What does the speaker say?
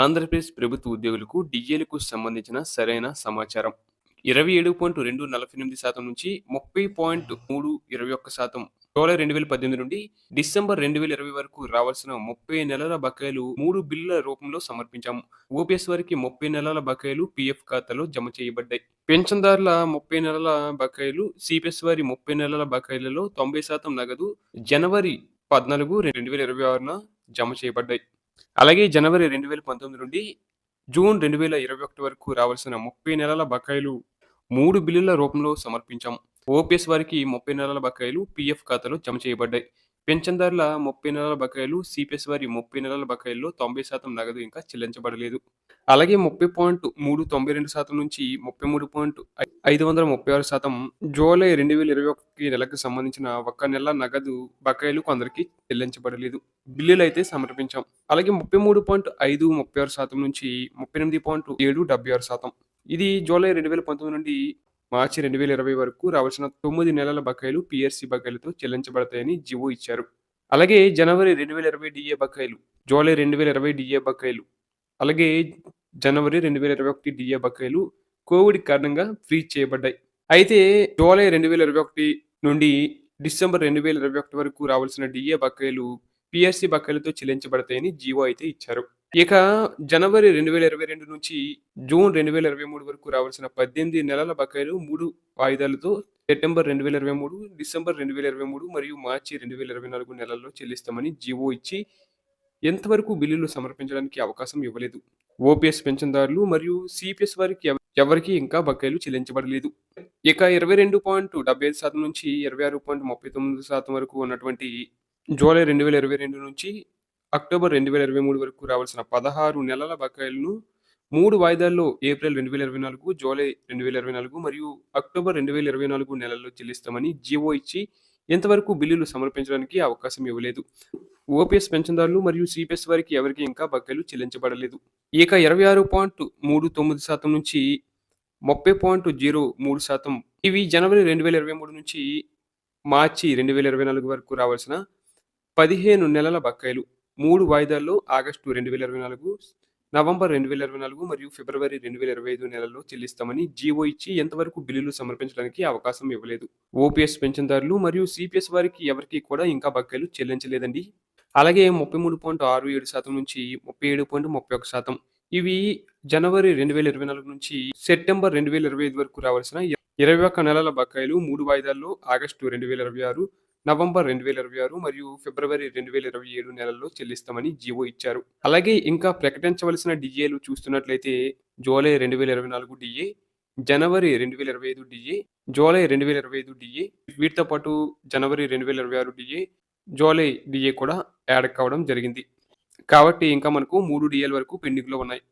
ఆంధ్రప్రదేశ్ ప్రభుత్వ ఉద్యోగులకు డిఏలకు సంబంధించిన సరైన సమాచారం. ఇరవై ఏడు పాయింట్ రెండు నలభై ఎనిమిది శాతం నుంచి ముప్పై పాయింట్ మూడు ఇరవై ఒక్క శాతం. జూలై రెండు వేల పద్దెనిమిది నుండి డిసెంబర్ రెండు వేల ఇరవై వరకు రావాల్సిన ముప్పై నెలల బకాయిలు మూడు బిల్లుల రూపంలో సమర్పించాము. ఓపీఎస్ వారికి ముప్పై నెలల బకాయిలు పీఎఫ్ ఖాతాలో జమ చేయబడ్డాయి. పెన్షన్దారుల ముప్పై నెలల బకాయిలు సిపిఎస్ వారి ముప్పై నెలల బకాయిలలో తొంభై శాతం నగదు జనవరి పద్నాలుగు రెండు వేల ఇరవై ఆరున జమ చేయబడ్డాయి. అలాగే జనవరి రెండు వేల పంతొమ్మిది నుండి జూన్ రెండు వేల ఇరవై ఒకటి వరకు రావాల్సిన ముప్పై నెలల బకాయిలు మూడు బిల్లుల రూపంలో సమర్పించాం. ఓపీఎస్ వారికి ముప్పై నెలల బకాయిలు పీఎఫ్ ఖాతాలో జమ చేయబడ్డాయి. పెన్షన్దారుల ముప్పై నెలల బకాయిలు సిపిఎస్ వారి ముప్పై నెలల బకాయిల్లో తొంభై శాతం నగదు ఇంకా చెల్లించబడలేదు. అలాగే ముప్పై పాయింట్ మూడు తొంభై రెండు శాతం నుంచి ముప్పై మూడు పాయింట్ ఐదు వందల ముప్పై ఆరు శాతం జూలై రెండు వేల ఇరవై ఒకటి నెలకు సంబంధించిన ఒక్క నెల నగదు బకాయిలు కొందరికి చెల్లించబడలేదు. బిల్లులు అయితే సమర్పించాం. అలాగే ముప్పై మూడు పాయింట్ ఐదు ముప్పై ఆరు శాతం నుంచి ముప్పై ఎనిమిది పాయింట్ ఏడు డెబ్బై ఆరు శాతం. ఇది జూలై రెండు వేల పంతొమ్మిది నుండి మార్చి రెండు వేల ఇరవై వరకు రావాల్సిన తొమ్మిది నెలల బకాయిలు పిఆర్సీ బకాయిలతో చెల్లించబడతాయని జివో ఇచ్చారు. అలాగే జనవరి రెండు వేల ఇరవై డిఏ బకాయిలు జూలై రెండు వేల ఇరవై డిఏ బకాయిలు అలాగే జనవరి రెండు వేల ఇరవై ఒకటి డిఏ బకాయిలు కోవిడ్ కారణంగా ఫ్రీజ్ చేయబడ్డాయి. అయితే జూలై రెండు వేల ఇరవై ఒకటి నుండి డిసెంబర్ రెండు వేల ఇరవై ఒకటి వరకు రావాల్సిన డిఏ బకాయిలు పిఎస్సి బకాయిలతో చెల్లించబడతాయని జీవో అయితే ఇచ్చారు. ఇక జనవరి రెండు వేల ఇరవై రెండు నుంచి జూన్ రెండు వేల ఇరవై మూడు వరకు రావాల్సిన పద్దెనిమిది నెలల బకాయిలు మూడు వాయిదాలతో సెప్టెంబర్ రెండు వేల ఇరవై మూడు డిసెంబర్ రెండు వేల ఇరవై మూడు మరియు మార్చి రెండు వేల ఇరవై నాలుగు నెలల్లో చెల్లిస్తామని జీవో ఇచ్చి ఎంతవరకు బిల్లులు సమర్పించడానికి అవకాశం ఇవ్వలేదు. ఓపీఎస్ పెన్షన్దారులు మరియు సిపిఎస్ వారికి ఎవరికీ ఇంకా బకాయిలు చెల్లించబడలేదు. ఇక ఇరవై రెండు పాయింట్ డెబ్బై ఐదు శాతం నుంచి ఇరవై ఆరు పాయింట్ ముప్పై తొమ్మిది శాతం వరకు ఉన్నటువంటి జూలై రెండు వేల ఇరవై రెండు నుంచి అక్టోబర్ రెండు వేల ఇరవై మూడు వరకు రావాల్సిన పదహారు నెలల బకాయిలను మూడు వాయిదాల్లో ఏప్రిల్ రెండు వేల ఇరవై నాలుగు జూలై రెండు వేల ఇరవై నాలుగు మరియు అక్టోబర్ రెండు వేల ఇరవై నాలుగు నెలల్లో చెల్లిస్తామని జీవో ఇచ్చి ఎంతవరకు బిల్లులు సమర్పించడానికి అవకాశం ఇవ్వలేదు. ఓపీఎస్ పెన్షన్దారులు మరియు సిపిఎస్ వారికి ఎవరికి ఇంకా బకాయిలు చెల్లించబడలేదు. ఇక ఇరవై ఆరు పాయింట్ మూడు తొమ్మిది శాతం నుంచి ముప్పై పాయింట్ జీరో మూడు శాతం ఇవి జనవరి రెండు వేల ఇరవై మూడు నుంచి మార్చి రెండు వేల ఇరవై నాలుగు వరకు రావాల్సిన పదిహేను నెలల బకాయిలు. మూడు వాయిదాల్లో ఆగస్టు రెండు వేల ఇరవై నాలుగు నవంబర్ రెండు వేల ఇరవై నాలుగు మరియు ఫిబ్రవరి రెండు వేల ఇరవై ఐదు నెలల్లో చెల్లిస్తామని జీవో ఇచ్చి ఎంతవరకు బిల్లులు సమర్పించడానికి అవకాశం ఇవ్వలేదు. ఓపీఎస్ పెన్షన్దారులు మరియు సిపిఎస్ వారికి ఎవరికి కూడా ఇంకా బకాయిలు చెల్లించలేదండి. అలాగే ముప్పై మూడు పాయింట్ ఆరు ఏడు శాతం నుంచి ముప్పై ఏడు పాయింట్ ముప్పై ఒక శాతం. ఇవి జనవరి రెండు వేల ఇరవై నాలుగు నుంచి సెప్టెంబర్ రెండు వేల ఇరవై ఐదు వరకు రావాల్సిన ఇరవై ఒక్క నెలల బకాయిలు మూడు వాయిదాల్లో ఆగస్టు రెండు వేల ఇరవై ఆరు నవంబర్ రెండు వేల ఇరవై ఆరు మరియు ఫిబ్రవరి రెండు వేల ఇరవై ఏడు నెలల్లో చెల్లిస్తామని జీవో ఇచ్చారు. అలాగే ఇంకా ప్రకటించవలసిన డిఏలు చూస్తున్నట్లయితే జూలై రెండు వేల ఇరవై నాలుగు డిఏ జనవరి రెండు వేల ఇరవై ఐదు డిఏ జూలై రెండు వేల ఇరవై ఐదు డిఏ వీటితో పాటు జనవరి రెండు వేల ఇరవై ఆరు డిఏ జూలై డిఏ కూడా యాడ్ కావడం జరిగింది. కాబట్టి ఇంకా మనకు మూడు డిఏల వరకు పెండింగ్లో ఉన్నాయి.